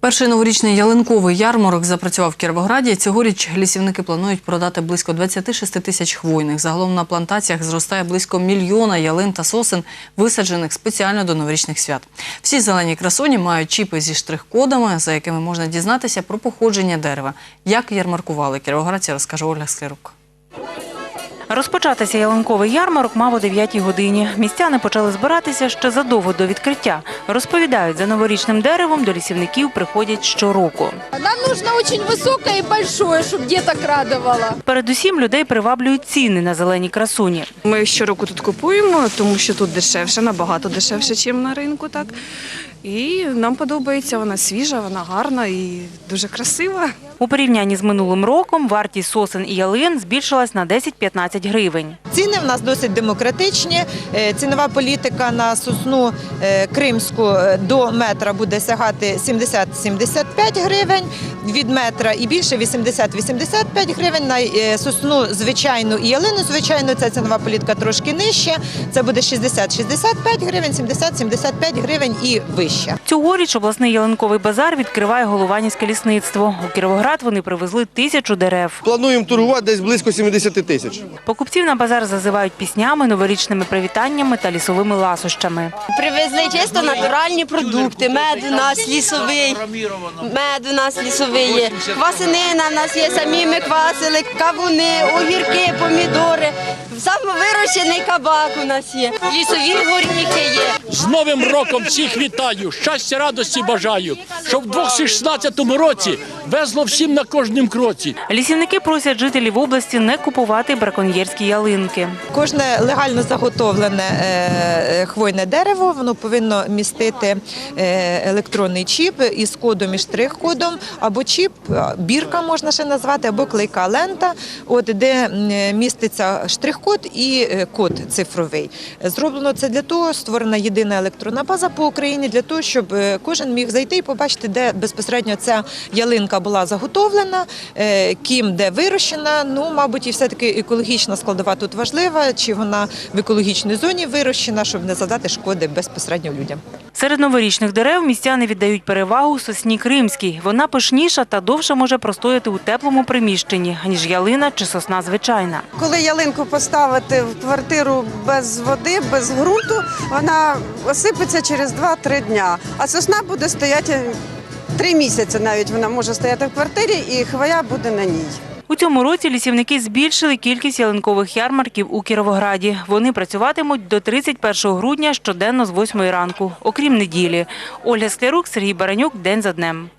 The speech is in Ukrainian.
Перший новорічний ялинковий ярмарок запрацював в Кіровограді. Цьогоріч лісівники планують продати близько 26 тисяч хвойних. Загалом на плантаціях зростає близько мільйона ялин та сосен, висаджених спеціально до новорічних свят. Всі зелені красуні мають чіпи зі штрих-кодами, за якими можна дізнатися про походження дерева. Як ярмаркували кіровоградці, розкаже Ольга Склірук. Розпочатися ялинковий ярмарок мав о 9 годині. Містяни почали збиратися ще задовго до відкриття. Розповідають, за новорічним деревом до лісівників приходять щороку. Нам нужно очень высокое и большое, чтобы деток радовало. Передусім людей приваблюють ціни на зелені красуні. Ми щороку тут купуємо, тому що тут дешевше, набагато дешевше, ніж на ринку. Так. І нам подобається, вона свіжа, вона гарна і дуже красива. У порівнянні з минулим роком вартість сосен і ялин збільшилась на 10-15 гривень. Ціни в нас досить демократичні. Е, Цінова політика на сосну е, кримську е, до метра буде сягати 70-75 гривень, від метра і більше 80-85 гривень. На сосну звичайну і ялину звичайну ця цінова політика трошки нижча. Це буде 60-65 гривень, 70-75 гривень і вище. Цьогоріч обласний ялинковий базар відкриває Голованівське лісництво. У Кіровоград вони привезли тисячу дерев. Плануємо торгувати десь близько 70 тисяч. Покупців на базар зазивають піснями, новорічними привітаннями та лісовими ласощами. Привезли чисто натуральні продукти. Мед у нас лісовий, мед у нас лісовий є. Квасинина в нас є, самі ми квасили, кавуни, огірки, помідори. Самовирощений кабак у нас є. Лісові горіхи є. З Новим роком всіх вітаю, щастя, радості бажаю, щоб в 2016 році везло всім на кожнім кроці. Лісівники просять жителів області не купувати браконьєрські ялинки. Кожне легально заготовлене е, хвойне дерево воно повинно містити е, електронний чіп із кодом і штрих-кодом, або чіп, бірка можна ще назвати, або клейка лента, от де міститься штрих-код і е, код цифровий. Зроблено це для того, створена єдина електронна база по Україні для того, щоб е, кожен міг зайти і побачити, де безпосередньо ця ялинка була заготовлена, е, ким де вирощена. Ну, мабуть, і все-таки екологічна складова тут важлива, чи вона в екологічній зоні вирощена, щоб не задати шкоди безпосередньо людям. Серед новорічних дерев містяни віддають перевагу сосні кримській. Вона пишніша та довше може простояти у теплому приміщенні, ніж ялина чи сосна звичайна. Коли ялинку поставити в квартиру без води, без ґрунту, вона осипеться через 2-3 дня. А сосна буде стояти три місяці навіть вона може стояти в квартирі і хвоя буде на ній. У цьому році лісівники збільшили кількість ялинкових ярмарків у Кіровограді. Вони працюватимуть до 31 грудня щоденно з 8 ранку, окрім неділі. Ольга Склярук, Сергій Баранюк. День за днем.